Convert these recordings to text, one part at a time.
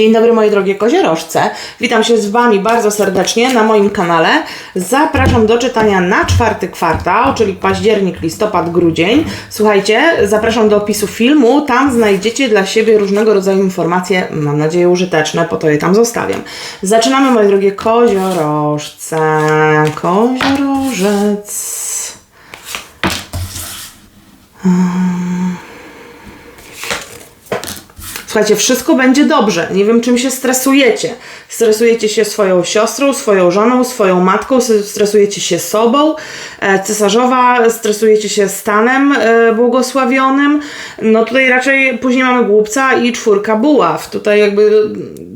Dzień dobry moje drogie koziorożce. Witam się z Wami bardzo serdecznie na moim kanale. Zapraszam do czytania na czwarty kwartał, czyli październik, listopad, grudzień. Słuchajcie, zapraszam do opisu filmu. Tam znajdziecie dla siebie różnego rodzaju informacje, mam nadzieję użyteczne, po to je tam zostawiam. Zaczynamy moje drogie koziorożce. Koziorożec. Słuchajcie, wszystko będzie dobrze. Nie wiem, czym się stresujecie. Stresujecie się swoją siostrą, swoją żoną, swoją matką, stresujecie się sobą. E, cesarzowa, stresujecie się stanem e, błogosławionym. No tutaj raczej później mamy głupca i czwórka buław. Tutaj jakby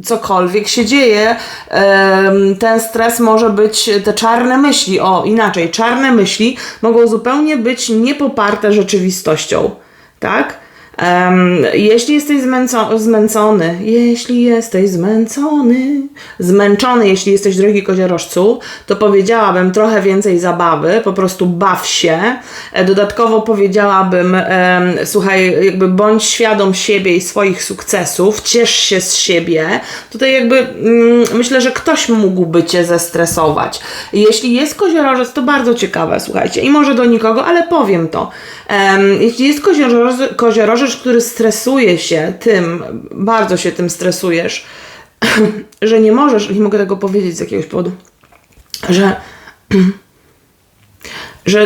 cokolwiek się dzieje, ten stres może być, te czarne myśli, o inaczej, czarne myśli mogą zupełnie być niepoparte rzeczywistością. Tak? Em, jeśli jesteś zmęco- zmęczony, jeśli jesteś zmęczony, zmęczony, jeśli jesteś drogi koziorożcu, to powiedziałabym trochę więcej zabawy, po prostu baw się. E, Dodatkowo powiedziałabym, em, słuchaj, jakby bądź świadom siebie i swoich sukcesów, ciesz się z siebie. Tutaj jakby mm, myślę, że ktoś mógłby cię zestresować. Jeśli jest koziorożec, to bardzo ciekawe, słuchajcie, i może do nikogo, ale powiem to. Em, jeśli jest koziorożec, koziorożec, który stresuje się tym, bardzo się tym stresujesz, że nie możesz, nie mogę tego powiedzieć z jakiegoś powodu, że że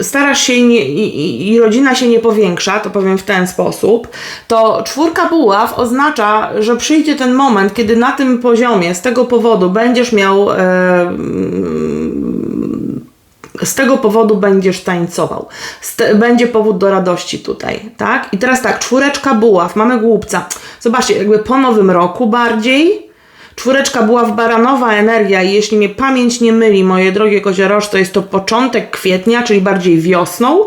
y, starasz się i, nie, i, i- rodzina się nie powiększa, to powiem w ten sposób, to czwórka buław oznacza, że przyjdzie ten moment, kiedy na tym poziomie, z tego powodu będziesz miał e, z tego powodu będziesz tańcował. St- będzie powód do radości tutaj, tak? I teraz tak, czwóreczka buław, mamy głupca. Zobaczcie, jakby po nowym roku bardziej. Czwóreczka buław, baranowa energia i jeśli mnie pamięć nie myli, moje drogie kozioroż, to jest to początek kwietnia, czyli bardziej wiosną.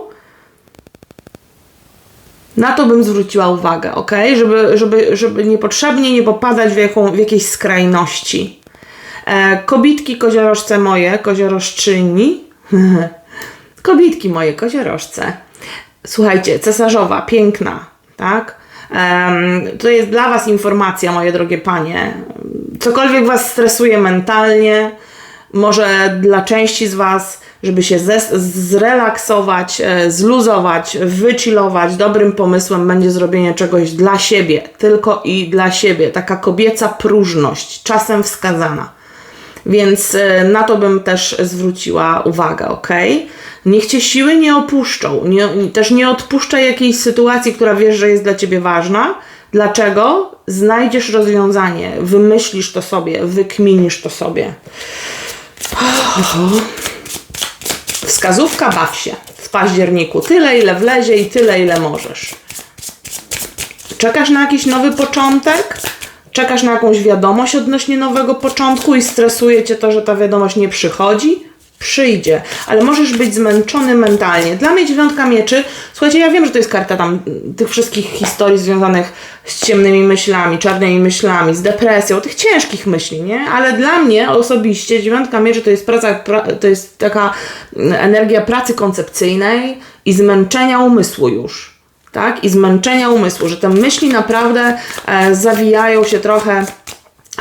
Na to bym zwróciła uwagę, ok? Żeby, żeby, żeby niepotrzebnie nie popadać w, jaką, w jakieś skrajności. E, kobitki koziorożce moje, koziorożczyni. Kobitki moje, koziorożce. Słuchajcie, cesarzowa, piękna, tak? Em, to jest dla Was informacja, moje drogie panie. Cokolwiek Was stresuje mentalnie, może dla części z Was, żeby się zrelaksować, e, zluzować, wychillować, dobrym pomysłem będzie zrobienie czegoś dla siebie, tylko i dla siebie. Taka kobieca próżność, czasem wskazana. Więc e, na to bym też zwróciła uwagę, ok? Niech cię siły nie opuszczą. Nie, też nie odpuszczaj jakiejś sytuacji, która wiesz, że jest dla ciebie ważna. Dlaczego? Znajdziesz rozwiązanie, wymyślisz to sobie, wykminisz to sobie. Wskazówka baw się w październiku. Tyle, ile wlezie i tyle, ile możesz. Czekasz na jakiś nowy początek? Czekasz na jakąś wiadomość odnośnie nowego początku i stresuje cię to, że ta wiadomość nie przychodzi? Przyjdzie, ale możesz być zmęczony mentalnie. Dla mnie dziewiątka mieczy, słuchajcie, ja wiem, że to jest karta tam mm, tych wszystkich historii związanych z ciemnymi myślami, czarnymi myślami, z depresją, tych ciężkich myśli, nie? Ale dla mnie osobiście dziewiątka mieczy to jest praca, pra, to jest taka mm, energia pracy koncepcyjnej i zmęczenia umysłu już tak? I zmęczenia umysłu, że te myśli naprawdę e, zawijają się trochę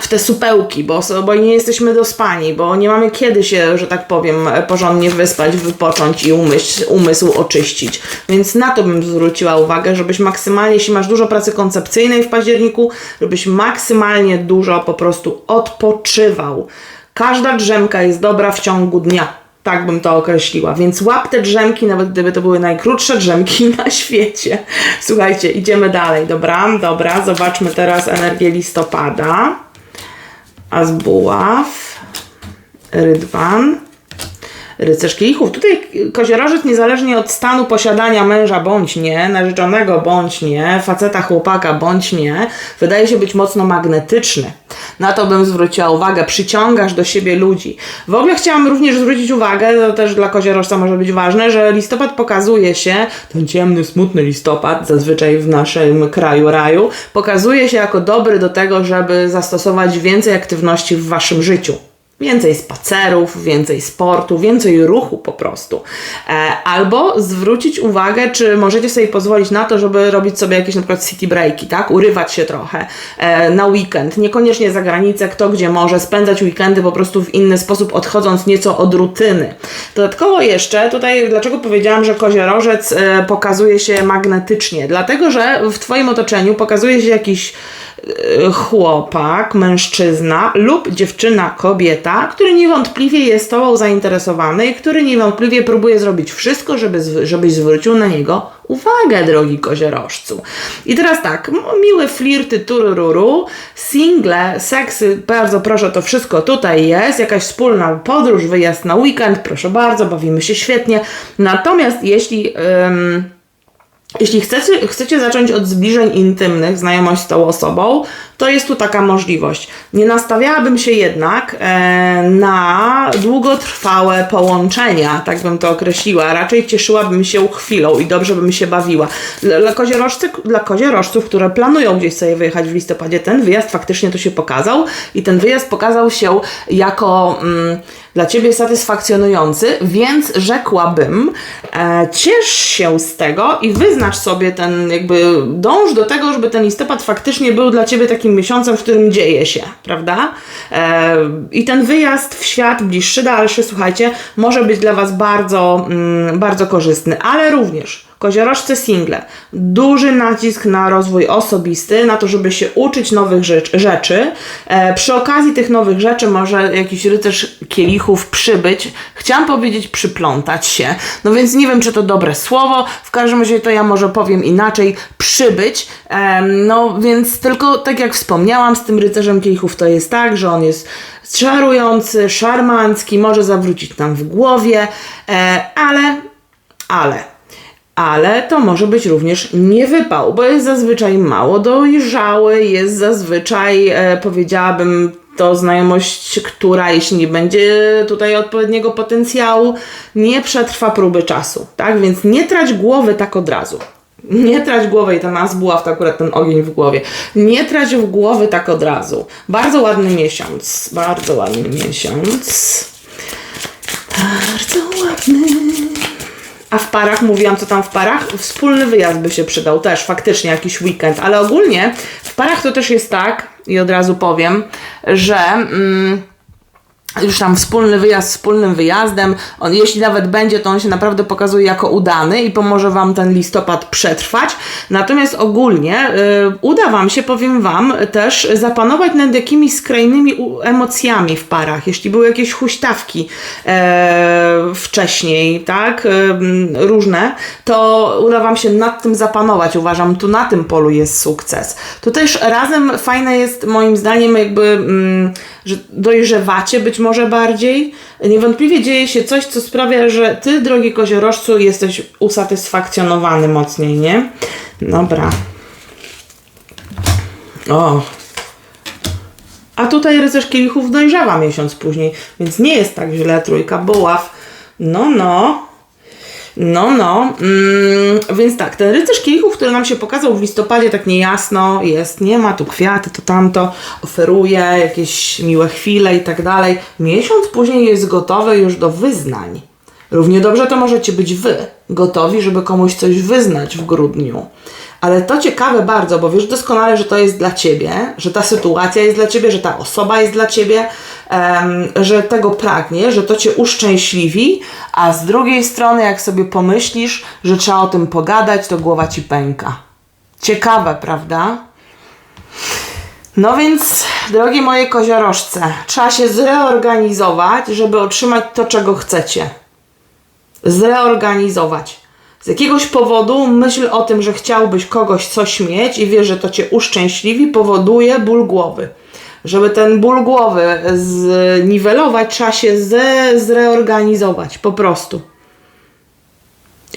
w te supełki, bo, bo nie jesteśmy dospani, bo nie mamy kiedy się, że tak powiem, porządnie wyspać, wypocząć i umysł, umysł oczyścić. Więc na to bym zwróciła uwagę, żebyś maksymalnie, jeśli masz dużo pracy koncepcyjnej w październiku, żebyś maksymalnie dużo po prostu odpoczywał. Każda drzemka jest dobra w ciągu dnia. Tak bym to określiła. Więc łap te drzemki, nawet gdyby to były najkrótsze drzemki na świecie. Słuchajcie, idziemy dalej, dobra? Dobra, zobaczmy teraz energię listopada. A z buław, rydwan, rycerz kielichów. Tutaj koziorożec niezależnie od stanu posiadania męża bądź nie, narzeczonego bądź nie, faceta, chłopaka bądź nie, wydaje się być mocno magnetyczny. Na to bym zwróciła uwagę. Przyciągasz do siebie ludzi. W ogóle chciałam również zwrócić uwagę, to też dla koziorożca może być ważne, że listopad pokazuje się, ten ciemny, smutny listopad, zazwyczaj w naszym kraju raju, pokazuje się jako dobry do tego, żeby zastosować więcej aktywności w waszym życiu. Więcej spacerów, więcej sportu, więcej ruchu po prostu. E, albo zwrócić uwagę, czy możecie sobie pozwolić na to, żeby robić sobie jakieś na przykład city breaki, tak? Urywać się trochę e, na weekend, niekoniecznie za granicę, kto gdzie może, spędzać weekendy po prostu w inny sposób, odchodząc nieco od rutyny. Dodatkowo jeszcze, tutaj dlaczego powiedziałam, że koziorożec e, pokazuje się magnetycznie? Dlatego, że w Twoim otoczeniu pokazuje się jakiś chłopak, mężczyzna lub dziewczyna, kobieta, który niewątpliwie jest Tobą zainteresowany i który niewątpliwie próbuje zrobić wszystko, żeby, żebyś zwrócił na niego uwagę, drogi koziorożcu. I teraz tak, miłe flirty, turururu, single, seksy, bardzo proszę, to wszystko tutaj jest, jakaś wspólna podróż, wyjazd na weekend, proszę bardzo, bawimy się świetnie. Natomiast jeśli... ym, jeśli chcecie, chcecie zacząć od zbliżeń intymnych, znajomość z tą osobą, to jest tu taka możliwość. Nie nastawiałabym się jednak e, na długotrwałe połączenia, tak bym to określiła. Raczej cieszyłabym się chwilą i dobrze bym się bawiła. Dla, koziorożcy, dla koziorożców, które planują gdzieś sobie wyjechać w listopadzie, ten wyjazd faktycznie tu się pokazał i ten wyjazd pokazał się jako... Mm, dla Ciebie satysfakcjonujący, więc rzekłabym, e, ciesz się z tego i wyznacz sobie ten, jakby dąż do tego, żeby ten listopad faktycznie był dla Ciebie takim miesiącem, w którym dzieje się, prawda? E, I ten wyjazd w świat bliższy, dalszy, słuchajcie, może być dla Was bardzo, mm, bardzo korzystny, ale również Koziorożce single. Duży nacisk na rozwój osobisty, na to, żeby się uczyć nowych rzecz, rzeczy. E, przy okazji tych nowych rzeczy może jakiś rycerz kielichów przybyć. Chciałam powiedzieć przyplątać się. No więc nie wiem, czy to dobre słowo. W każdym razie to ja może powiem inaczej. Przybyć. E, no więc tylko tak jak wspomniałam, z tym rycerzem kielichów to jest tak, że on jest czarujący, szarmancki, może zawrócić nam w głowie, e, ale, ale ale to może być również niewypał, bo jest zazwyczaj mało dojrzały, jest zazwyczaj, e, powiedziałabym, to znajomość, która jeśli nie będzie tutaj odpowiedniego potencjału, nie przetrwa próby czasu, tak? Więc nie trać głowy tak od razu. Nie trać głowy i ta nas buław to akurat ten ogień w głowie. Nie trać w głowy tak od razu. Bardzo ładny miesiąc. Bardzo ładny miesiąc. Bardzo ładny. A w parach, mówiłam co tam w parach, wspólny wyjazd by się przydał też, faktycznie jakiś weekend, ale ogólnie w parach to też jest tak, i od razu powiem, że mm, już tam wspólny wyjazd wspólnym wyjazdem, on jeśli nawet będzie, to on się naprawdę pokazuje jako udany i pomoże Wam ten listopad przetrwać. Natomiast ogólnie y, uda Wam się, powiem Wam, też zapanować nad jakimiś skrajnymi emocjami w parach. Jeśli były jakieś huśtawki e, wcześniej, tak, ym, różne, to uda Wam się nad tym zapanować. Uważam, tu na tym polu jest sukces. Tu też razem fajne jest moim zdaniem jakby, mm, że dojrzewacie być może bardziej. Niewątpliwie dzieje się coś, co sprawia, że Ty, drogi koziorożcu, jesteś usatysfakcjonowany mocniej, nie? Dobra. O, a tutaj rycerz kielichów dojrzewa miesiąc później, więc nie jest tak źle, trójka buław. No, no. No, no. Mm, więc tak, ten rycerz kielichów, który nam się pokazał w listopadzie tak niejasno, jest, nie ma tu kwiaty, to tamto, oferuje jakieś miłe chwile i tak dalej. Miesiąc później jest gotowy już do wyznań. Równie dobrze to możecie być wy, gotowi, żeby komuś coś wyznać w grudniu. Ale to ciekawe bardzo, bo wiesz doskonale, że to jest dla ciebie, że ta sytuacja jest dla ciebie, że ta osoba jest dla ciebie, że tego pragnie, że to cię uszczęśliwi, a z drugiej strony, jak sobie pomyślisz, że trzeba o tym pogadać, to głowa ci pęka. Ciekawe, prawda? No więc, drogie moje koziorożce, trzeba się zreorganizować, żeby otrzymać to, czego chcecie zreorganizować. Z jakiegoś powodu myśl o tym, że chciałbyś kogoś coś mieć i wiesz, że to cię uszczęśliwi, powoduje ból głowy. Żeby ten ból głowy zniwelować, trzeba się ze, zreorganizować po prostu.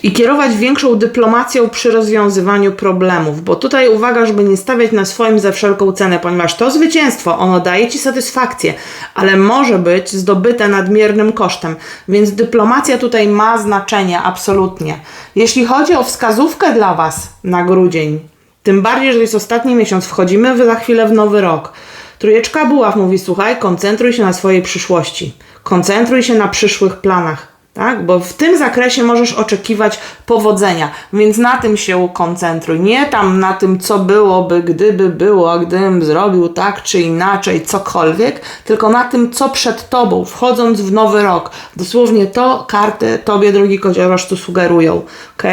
I kierować większą dyplomacją przy rozwiązywaniu problemów, bo tutaj uwaga, żeby nie stawiać na swoim za wszelką cenę, ponieważ to zwycięstwo, ono daje ci satysfakcję, ale może być zdobyte nadmiernym kosztem, więc dyplomacja tutaj ma znaczenie absolutnie. Jeśli chodzi o wskazówkę dla Was na grudzień, tym bardziej, że jest ostatni miesiąc, wchodzimy za chwilę w nowy rok, Trójeczka buław mówi, słuchaj, koncentruj się na swojej przyszłości. Koncentruj się na przyszłych planach. Tak? Bo w tym zakresie możesz oczekiwać powodzenia, więc na tym się koncentruj. Nie tam na tym, co byłoby, gdyby było, gdybym zrobił tak czy inaczej, cokolwiek, tylko na tym, co przed tobą, wchodząc w nowy rok. Dosłownie to karty tobie, drogi kozioroż, tu sugerują. ok?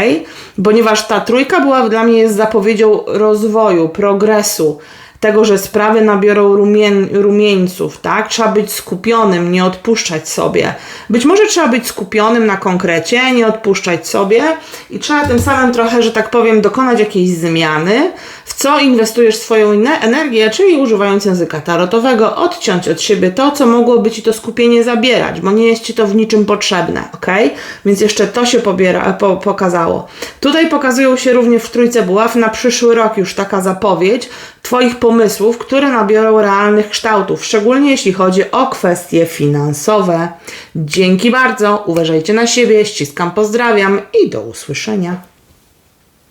Ponieważ ta trójka była dla mnie jest zapowiedzią rozwoju, progresu tego, że sprawy nabiorą rumien, rumieńców, tak? Trzeba być skupionym, nie odpuszczać sobie. Być może trzeba być skupionym na konkrecie, nie odpuszczać sobie i trzeba tym samym trochę, że tak powiem, dokonać jakiejś zmiany, w co inwestujesz swoją energię, czyli używając języka tarotowego, odciąć od siebie to, co mogłoby ci to skupienie zabierać, bo nie jest ci to w niczym potrzebne, ok? Więc jeszcze to się pobiera, po, pokazało. Tutaj pokazują się również w Trójce Buław na przyszły rok już taka zapowiedź Twoich pomysłów, które nabiorą realnych kształtów, szczególnie jeśli chodzi o kwestie finansowe. Dzięki bardzo, uważajcie na siebie, ściskam, pozdrawiam i do usłyszenia.